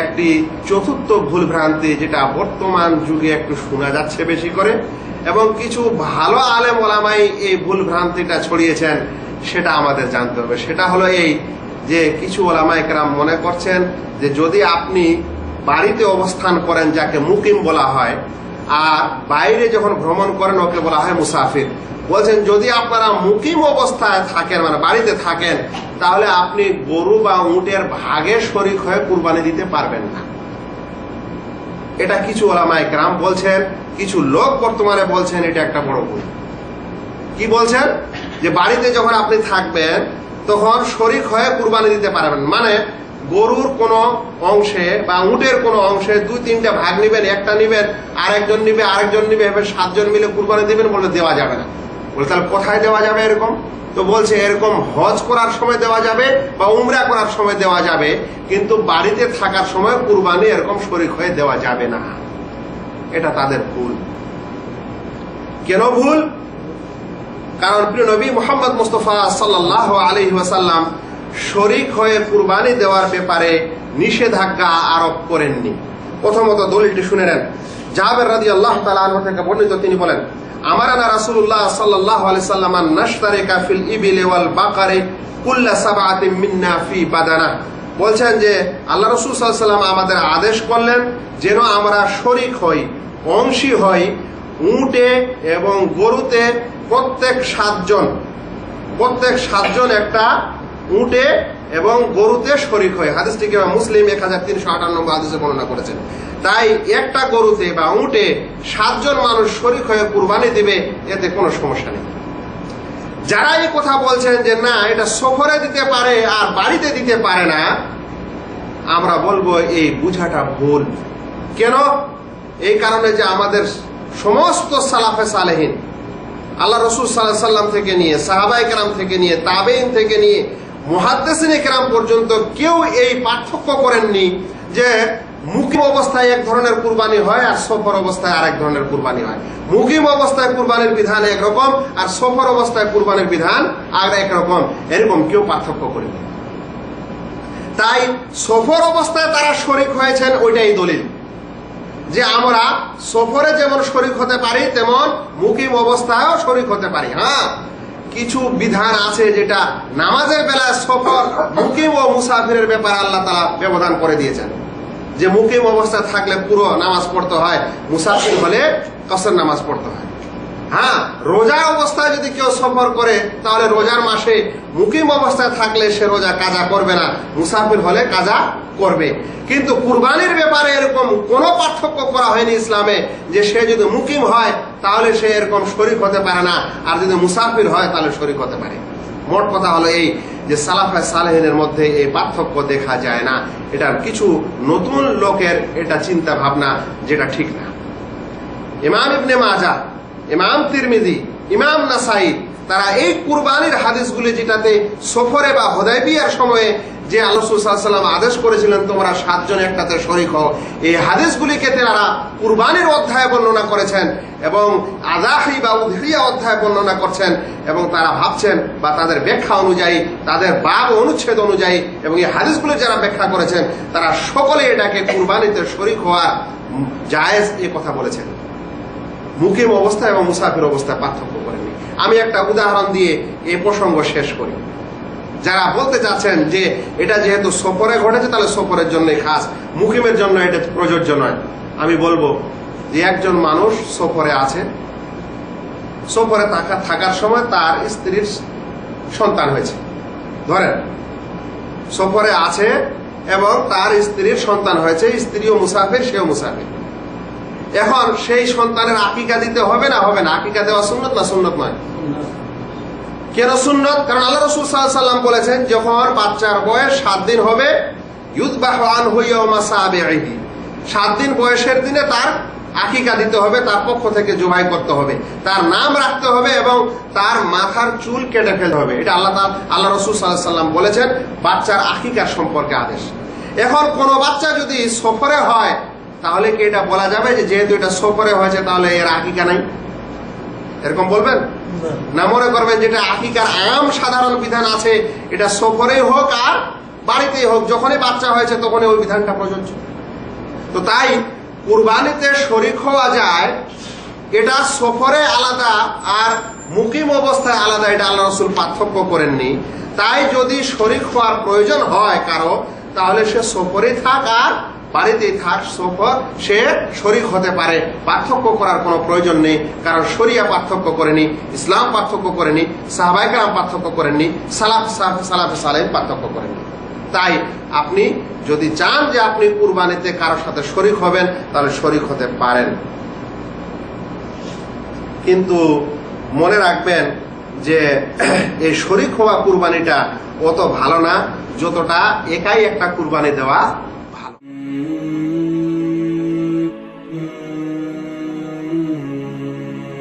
একটি চতুর্থ ভুল ভ্রান্তি যেটা বর্তমান যুগে একটু শোনা যাচ্ছে বেশি করে, এবং কিছু ভালো আলেম ওলামাই এই ভুল ভ্রান্তিটা ছড়িয়েছেন, সেটা আমাদের জানতে হবে। সেটা হলো এই যে কিছু ওলামাই ওলামাইকরাম মনে করছেন যে যদি আপনি বাড়িতে অবস্থান করেন যাকে মুকিম বলা হয় আর বাইরে যখন ভ্রমণ করেন, ওকে বলা হয় মুসাফির। বলছেন, যদি আপনারা মুকিম অবস্থায় থাকেন মানে বাড়িতে থাকেন, তাহলে আপনি গরু বা উটের ভাগে শরিক হয়ে কুরবানি দিতে পারবেন না। এটা কিছু ওলামায় গ্রাম বলছেন, কিছু লোক বর্তমানে বলছেন, এটা একটা বড় ভুল। কি বলছেন? যে বাড়িতে যখন আপনি থাকবেন, তখন শরিক হয়ে কুরবানি দিতে পারবেন। মানে গরুর কোনো অংশে বা উটের কোনো অংশে দুই, তিনটা ভাগ নিবেন, একটা নিবেন, আরেকজন নিবে আরেকজন নিবে এবার সাতজন মিলে কুরবানি দিবেন বলে দেওয়া যাবে না। বলে তাহলে কোথায় দেওয়া যাবে এরকম? তো বলছে এরকম হজ করার সময় দেওয়া যাবে বা উমরা করার সময় দেওয়া যাবে, কিন্তু বাড়িতে থাকার সময় কুরবানি এরকম শরিক হয়ে দেওয়া যাবে না। এটা তাদের ভুল। কেন ভুল? কারণ প্রিয় নবী মোহাম্মদ মুস্তফা সাল্লাহ আলী ওয়াসাল্লাম শরিক হয়ে কুরবানি দেওয়ার ব্যাপারে নিষেধাজ্ঞা আরোপ করেননি। প্রথমত দলিলটি শুনে নেন। জাহাবের রাদি আল্লাহ তালা থেকে বর্ণিত তিনি বলেন আমারানা রাসূলুল্লাহ সাল্লাল্লাহু আলাইহি সাল্লাম আন নাশতারিকা ফিল ইবিলি ওয়াল বাকারি কুল্লা সাবআতিন মিন্না ফি বাদানা। বলছেন যে, আল্লাহ রাসূল সাল্লাম আমাদের আদেশ করলেন যেন আমরা শরিক হই অংশী হই, উটে এবং গরুতে প্রত্যেক সাতজন প্রত্যেক সাতজন একটা উটে এবং গরুতে শরিক হয়। হাদিসটিকে মুসলিম এক হাজার তিনশো আটান্ন হাদিসে বর্ণনা করেছেন। তাই একটা গরুতে বা উটে সাতজন মানুষ শরিক হয়ে কুরবানি দিবে, এতে কোনো সমস্যা নেই। যারা এই কথা বলছেন যে, না, এটা সফরে দিতে পারে আর বাড়িতে দিতে পারে না, আমরা বলব, এই বুঝাটা ভুল। কেন? এই কারণে যে আমাদের সমস্ত সালাফে সালেহীন, আল্লাহ রসুল সাল্লাহ সাল্লাম থেকে নিয়ে সাহাবাই থেকে নিয়ে তাবেইন থেকে নিয়ে মুহাদ্দেসিন কেরাম পর্যন্ত কেউ এই পার্থক্য করেননি যে মুকিম অবস্থায় এক ধরনের কুরবানি হয় আর সফর অবস্থায় আরেক ধরনের কুরবানি হয়। মুকিম অবস্থায় কুরবানির বিধান একরকম আর সফর অবস্থায় কুরবানির বিধান আর একরকম। এরকম কেউ পার্থক্য করেনি। তাই সফর অবস্থায় তারা শরিক হয়েছেন ওইটাই দলিল। যে আমরা সফরে যেমন শরিক হতে পারি, তেমন মুকিম অবস্থায়ও শরিক হতে পারি। হ্যাঁ? কিছু বিধান আছে যেটা নামাজের বেলায় সফর, মুকিম ও মুসাফিরের ব্যাপারে আল্লাহ তালা ব্যবধান করে দিয়েছেন। যে মুকিম অবস্থা থাকলে পুরো নামাজ পড়তে হয়, মুসাফির হলে কসর নামাজ পড়তে হয়। হ্যাঁ রোজা অবস্থায় যদি কেউ সফর করে, তাহলে রোজার মাসে মুকিম অবস্থায় থাকলে সে রোজা কাজা করবে না, মুসাফির হলে কাজা করবে। কিন্তু কুরবানির ব্যাপারে এরকম কোনো পার্থক্য করা হয়নি ইসলামে যে সে যদি মুকিম হয়, তাহলে সে এরকম শরিক হতে পারে না, আর যদি মুসাফির হয়, তাহলে শরিক হতে পারে। মোট কথা হলো এই যে সালাফা সালেহিনের মধ্যে এই পার্থক্য দেখা যায় না। এটার কিছু নতুন লোকের এটা চিন্তা ভাবনা যেটা ঠিক না। ইমাম ইবনে মাজা ইমাম তিরমিজি, ইমাম নাসাই তারা এই কুরবানির হাদিসগুলি যেটাতে সফরে বা হদাইবিয়ার সময়ে যে আল্লাহাম আদেশ করেছিলেন, তোমরা সাতজন একটাতে শরিক হও। এই হাদিসগুলিকে তারা কুরবানির অধ্যায় বর্ণনা করেছেন এবং আদাহি বা উদ্হিয়া অধ্যায় বর্ণনা করছেন এবং তারা ভাবছেন বা তাদের ব্যাখ্যা অনুযায়ী, তাদের বাব অনুচ্ছেদ অনুযায়ী এবং এই হাদিসগুলি যারা ব্যাখ্যা করেছেন, তারা সকলে এটাকে কুরবানিতে শরিক হওয়ার জায়েজ এ কথা বলেছেন। মুকিম অবস্থা এবং মুসাফির অবস্থায় পার্থক্য করেনি আমি একটা উদাহরণ দিয়ে এই প্রসঙ্গ শেষ করি। যারা বলতে চাচ্ছেন যে এটা যেহেতু সফরে ঘটেছে, তাহলে সফরের জন্যই খাস। মুকিমের জন্য এটা প্রযোজ্য নয়। আমি বলব যে একজন মানুষ সফরে আছে, সফরে থাকা থাকার সময় তার স্ত্রীর সন্তান হয়েছে। ধরেন, সফরে আছে এবং তার স্ত্রীর সন্তান হয়েছে, স্ত্রীও মুসাফির, সেও মুসাফির। এখন সেই সন্তানের আকিকা দিতে হবে না হবে না। আকিকা দেওয়া সুন্নত না সুন্নত নয়? কেন সুন্নত? কারণ আল্লাহ রসুল সাল্লাম বলেছেন, যখন বাচ্চার বয়স সাত দিন হবে ইউদবাহান হইয়া মাসাবেহি সাত দিন বয়সের দিনে তার আকিকা দিতে হবে, তার পক্ষ থেকে জবাই করতে হবে। তার নাম রাখতে হবে এবং তার মাথার চুল কেটে ফেলতে হবে। এটা আল্লাহ আল্লাহ রসুল সাল্লাম বলেছেন, বাচ্চার আকিকার সম্পর্কে আদেশ। এখন কোনো বাচ্চা যদি সফরে হয় তাহলে কি এটা বলা যাবে যে যেহেতু এটা সফরে হয়েছে তাহলে এর আকিকা নাই? এরকম বলবেন? না। মনে করবেন যেটা আকিকার আম সাধারণ বিধান আছে এটা সফরে হোক আর বাড়িতেই হোক যখনই বাচ্চা হয়েছে তখনই ওই বিধানটা প্রযোজ্য। তো তাই কুরবানিতে শরিক হওয়া যায় এটা সফরে আলাদা আর মুকিম অবস্থায় আলাদা এটা আল্লাহ রসুল পার্থক্য করেননি। তাই যদি শরিক হওয়ার প্রয়োজন হয় কারও তাহলে সে সফরে থাক আর বাড়িতেই থাক, সফর, সে শরিক হতে পারে। পার্থক্য করার কোনো প্রয়োজন নেই, কারণ শরিয়া পার্থক্য করেনি, ইসলাম পার্থক্য করেনি সাহবাইকার পার্থক্য করেননি, সালাফ সালাফ সালেম পার্থক্য করেননি। তাই আপনি যদি চান যে আপনি কুরবানিতে কারোর সাথে শরিক হবেন, তাহলে শরিক হতে পারেন। কিন্তু মনে রাখবেন যে এই শরিক হওয়া কুরবানিটা অত ভালো না, যতটা একাই একটা কুরবানি দেওয়া